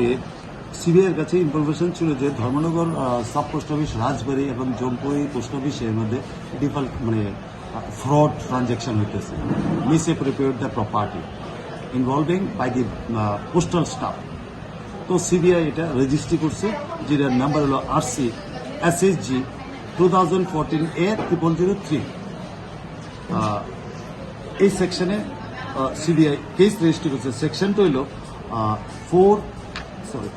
পেয়ে সিবিআইয়ের কাছে ইনফরমেশন ছিল যে Dharmanagar sub post office Rajbari এবং জম্পুই পোস্ট অফিসের মধ্যে ডিফল্ট মানে ফ্রড ট্রানজ্যাকশন হইতেছে misappropriate the property involving by the postal staff তো সিবিআই এটা রেজিস্ট্রি করছে যেটার নাম্বার হলো RC SSG two thousand fourteen A triple zero three এই সেকশনে সিবিআই কেস রেজিস্ট্রি করছে সেকশনটা হইল four Sorry.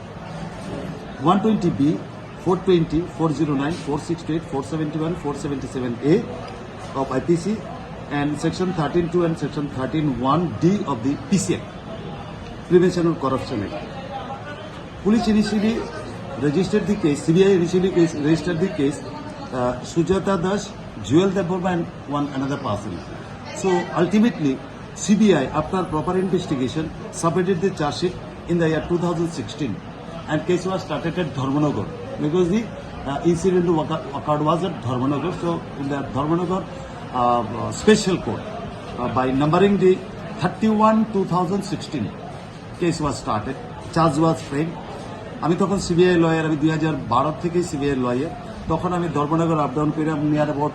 120B, 420, 409, 468, 471, 477A of IPC and Section 13(2) and Section 13(1)D of the PCA, Prevention of Corruption Act. Police initially registered the case, CBI initially registered the case, uh, Sujata Das, Jewel Deborah and one another person. So ultimately, CBI, after proper investigation, submitted the charge sheet. in the year 2016 and case was started at Dharmanagar because the uh, incident occurred was at Dharmanagar. So in the Dharmanagar uh, uh, special court uh, by numbering the 31 2016 case was started, charge was framed. আমি তখন CBI lawyer আমি দুই হাজার বারো থেকে CBI lawyer তখন আমি Dharmanagar up down করে near about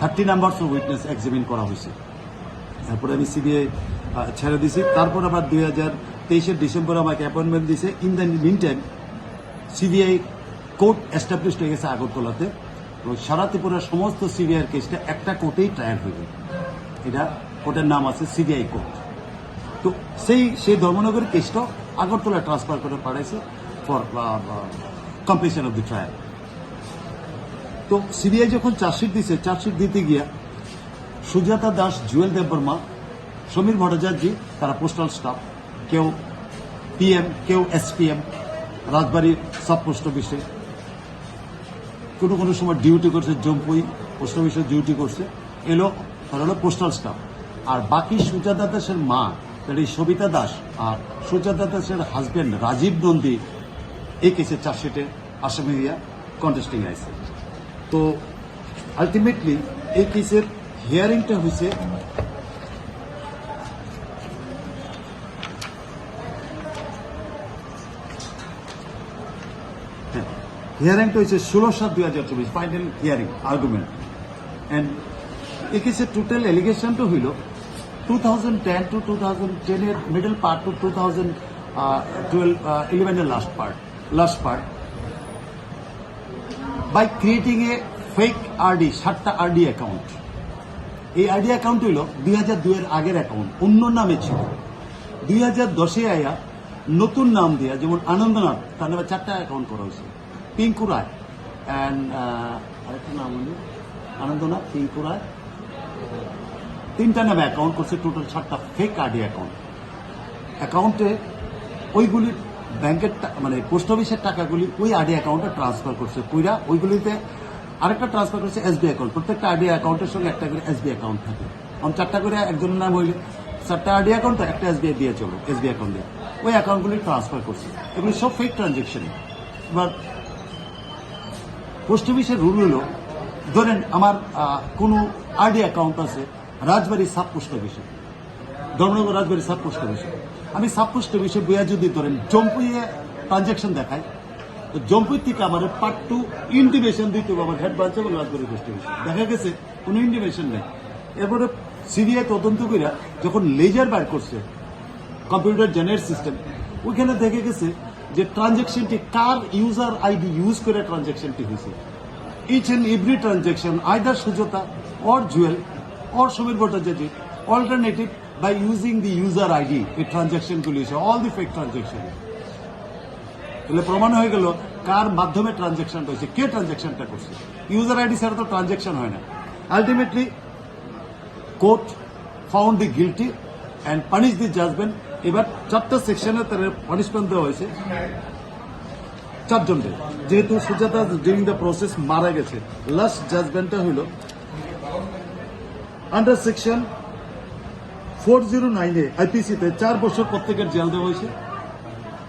thirty numbers witness examine করা হয়েছে তারপরে আমি সিবিআই ছেড়ে দিছি তারপর আবার দুই হাজার তেইশের ডিসেম্বর আমাকে অ্যাপয়েন্টমেন্ট দিয়েছে in the mean time CBI court establish হয়ে গেছে আগরতলাতে এবং সারা ত্রিপুরার সমস্ত সিবিআইয়ের কেসটা একটা কোর্টেই ট্রায়াল হয়ে গেল এটা কোর্টের নাম আছে সিবিআই কোর্ট তো সেই সেই ধর্মনগরের কেসটাও আগরতলা ট্রান্সফার করে পাঠাইছে for completion of the trial তো সিবিআই যখন চার্জশিট দিছে চার্জশিট দিতে গিয়া সুজাতা দাস জুয়েল দেববর্মা সমীর ভট্টাচার্যী তারা পোস্টাল স্টাফ কেউ পিএম কেউ এসপিএম রাজবাড়ির সাব পোস্ট অফিসে কোনো কোনো সময় ডিউটি করছে জম্পুই পোস্ট অফিসে ডিউটি করছে এলো তারা হলো পোস্টাল স্টাফ আর বাকি সুজাতা দাসের মা এই সবিতা দাস আর সুজাতা দাসের হাজব্যান্ড রাজীব নন্দী এই কেসের চার্জশিটে আসামি দিয়া কন্টেস্টিং আছে তো আলটিমেটলি এই কেসের হিয়ারিংটা হয়েছে হিয়ারিংটা হয়েছে ষোলো সাত দুই হাজার চব্বিশ ফাইনাল হিয়ারিং আর্গুমেন্ট অ্যান্ড এক্ষেত্রে টোটাল এলিগেশনটা হইল two thousand ten to two thousand টেনের middle part to two thousand twelve ইলেভেনের last part last part by creating a fake RD সাতটা আরডি অ্যাকাউন্ট এই আরডি অ্যাকাউন্ট হইল দুই হাজার দুইয়ের আগের অ্যাকাউন্ট অন্য নামে ছিল দুই হাজার দশে আয়া নতুন নাম দেয়া যেমন আনন্দনাথ তার নামে চারটা অ্যাকাউন্ট করা হয়েছে পিঙ্কু রায় অ্যান্ড আরেকটা নাম হলো আনন্দনাথ পিঙ্কু রায় তিনটা নামে অ্যাকাউন্ট করছে টোটাল সাতটা ফেক আইডি অ্যাকাউন্ট অ্যাকাউন্টে ওইগুলি ব্যাংকের মানে পোস্ট অফিসের টাকাগুলি ওই আইডি অ্যাকাউন্টে ট্রান্সফার করছে কইরা ওইগুলিতে আরেকটা ট্রান্সফার করছে এসবি অ্যাকাউন্ট প্রত্যেকটা আইডি অ্যাকাউন্টের সঙ্গে একটা করে এসবি অ্যাকাউন্ট থাকে আমি চারটা করে একজনের নাম হইলে চারটা আইডি অ্যাকাউন্ট তো একটা এসবিআই দিয়ে চলো এসবি অ্যাকাউন্ট দিয়ে ওই অ্যাকাউন্টগুলি ট্রান্সফার করছে এগুলি সব ফেক ট্রানজেকশন এবার পোস্ট অফিসের রুল হলো ধরেন আমার কোনো আইডি অ্যাকাউন্ট আছে রাজবাড়ি সাব পোস্ট অফিসে ধর্মনগর রাজবাড়ি সাব পোস্ট অফিসে আমি সাব পোস্ট অফিসে বইয়া যদি ধরেন জম্পুইয়ে ট্রানজ্যাকশন দেখাই তো জম্পুই থেকে আমার পার্ট টু ইন্টিমেশন দিতে হবে আমার হেড ব্রাঞ্চ এবং রাজবাড়ি পোস্ট অফিসে দেখা গেছে কোনো ইন্টিমেশন নেই এরপরে সিবিআই তদন্ত করিয়া যখন লেজার বার করছে কম্পিউটার জেনারেট সিস্টেম ওইখানে দেখে গেছে যে ট্রানজেকশনটি কার ইউজার আইডি ইউজ করে ট্রানজেকশনটি হয়েছে each and every transaction either Sujata or Jewel or Samir Bhattacharya alternative by using the user ID এই ট্রানজেকশনগুলি হয়েছে অল দি ফেক ট্রানজ্যাকশন তাহলে প্রমাণ হয়ে গেল কার মাধ্যমে ট্রানজেকশনটা হয়েছে কে ট্রানজেকশনটা করছে ইউজার আইডি ছাড়া তো ট্রানজ্যাকশন হয় না ultimately court found the guilty and punish the judgement এবার চারটা সেকশনে তার পানিশমেন্ট দেওয়া হয়েছে চারজনকে যেহেতু সুজাতা ডিউরিং দ্য প্রসেস মারা গেছে লাস্ট জাজমেন্টটা হইল আন্ডার সেকশন ফোর জিরো নাইনে আইপিসিতে চার বছর প্রত্যেকের জেল দেওয়া হয়েছে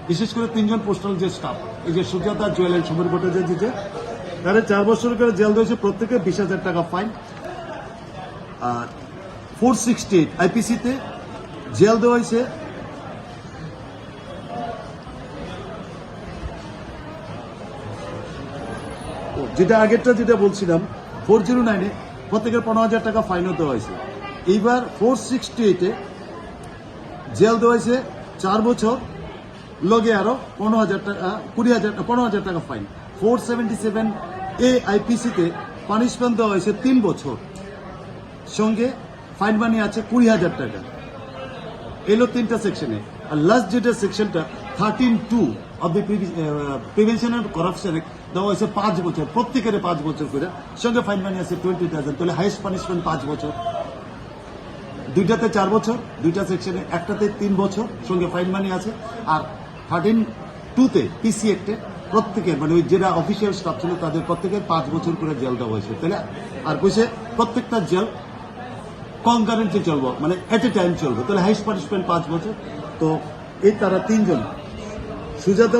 বিশেষ করে তিনজন পোস্টাল যে স্টাফ এই যে সুজাতা জুয়েল এন্ড সমীর ভট্টাচার্য যে তারা চার বছর করে জেল দেওয়া হয়েছে প্রত্যেকে বিশ হাজার টাকা ফাইন আর ফোর সিক্সটি এইট আইপিসিতে জেল দেওয়া হয়েছে যেটা আগেরটা যেটা বলছিলাম ফোর জিরো নাইনে প্রত্যেকের পনেরো হাজার টাকা ফাইনও দেওয়া হয়েছে এইবার ফোর সিক্সটি এইটে জেল দেওয়া হয়েছে চার বছর লগে আরও পনেরো হাজার টাকা কুড়ি হাজার পনেরো হাজার টাকা fine four seventy seven A আইপিসিতে punishment দেওয়া হয়েছে তিন বছর সঙ্গে ফাইন মানি আছে কুড়ি হাজার টাকা এলো তিনটা সেকশনে আর লাস্ট যেটা সেকশনটা thirteen two of the prevention and corruption দেওয়া হয়েছে পাঁচ বছর প্রত্যেকের পাঁচ বছর করে সঙ্গে ফাইন মানি আছে টোয়েন্টি থাউজেন্ড তাহলে হাইস্ট পানিশমেন্ট পাঁচ বছর দুইটাতে চার বছর দুইটা সেকশনে একটাতে তিন বছর সঙ্গে ফাইন মানি আছে আর থার্টিন টুতে পিসি একটে প্রত্যেকের মানে ওই যেটা অফিসিয়াল স্টাফ ছিল তাদের প্রত্যেকের পাঁচ বছর করে জেল দেওয়া হয়েছে তাহলে আর কইছে প্রত্যেকটা জেল কনকারেন্টলি চলবো মানে এট এ টাইম চলবে তাহলে হাইস্ট পানিশমেন্ট পাঁচ বছর তো এই তারা তিনজন Sujata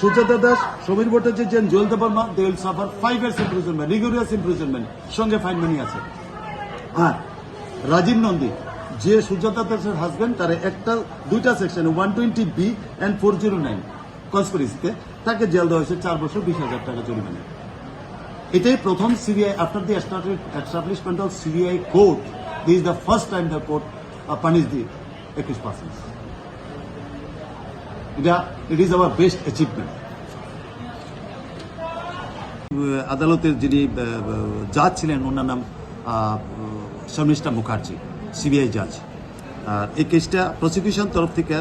Sucheta Das Samir Bhattacharya and Jewel Debbarma they will suffer five years imprisonment rigorous imprisonment সঙ্গে ফাইন মানি আছে আর রাজীব নন্দী যে সুজাতা দাসের হাজব্যান্ড তার একটা দুইটা section one twenty B and four zero nine কনস্পিরেসিতে তাকে জেল দেওয়া হয়েছে চার বছর বিশ হাজার টাকা জরিমানা এটাই প্রথম CBI after the establishment of CBI court this the first time the court punish the একুশ পার্সেন্ট এটা it is our best achievement আদালতের যিনি জাজ ছিলেন ওনার নাম শর্মিষ্ঠা মুখার্জি সিবিআই জাজ আর এই কেসটা প্রসিকিউশন তরফ থেকে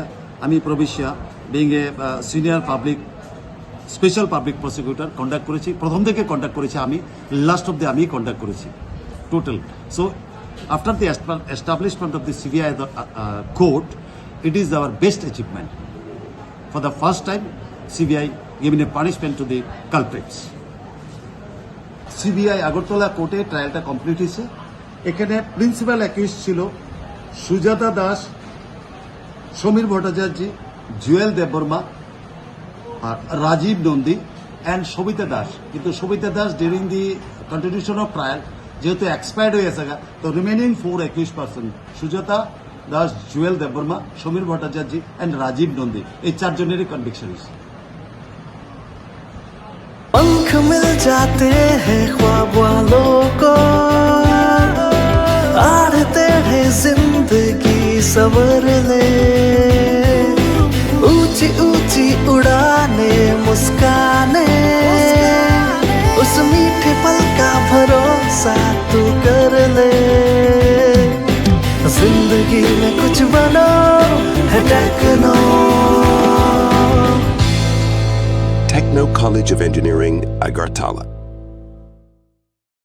আমি প্রবেশিয়া being a senior public special public prosecutor conduct করেছি প্রথম থেকে কন্ডাক্ট করেছি আমি লাস্ট অব দি আমি কন্ডাক্ট করেছি total so after the establishment of the CBI court it is our best achievement for the first time, CBI giving a punishment to the culprits. CBI Agartala কোর্টে ট্রায়ালটা complete হয়েছে এখানে principal accuse ছিল সুজাতা দাস সমীর ভট্টাচার্য জুয়েল দেববর্মা আর Rajib Nandi and Sabita Das কিন্তু Sabita Das during the continuation of trial যেহেতু expired হয়ে গেছে তো রিমেনিং ফোর একুশ পার্সেন্ট সুজাতা দাস জুয়েল দেববর্মা সমীর ভট্টাচার্য অ্যান্ড রাজীব নন্দী এই চারজনেরই কনভিকশন হয়েছে पंख मिल जाते हैं ख्वाब वालों Techno College of Engineering, Agartala.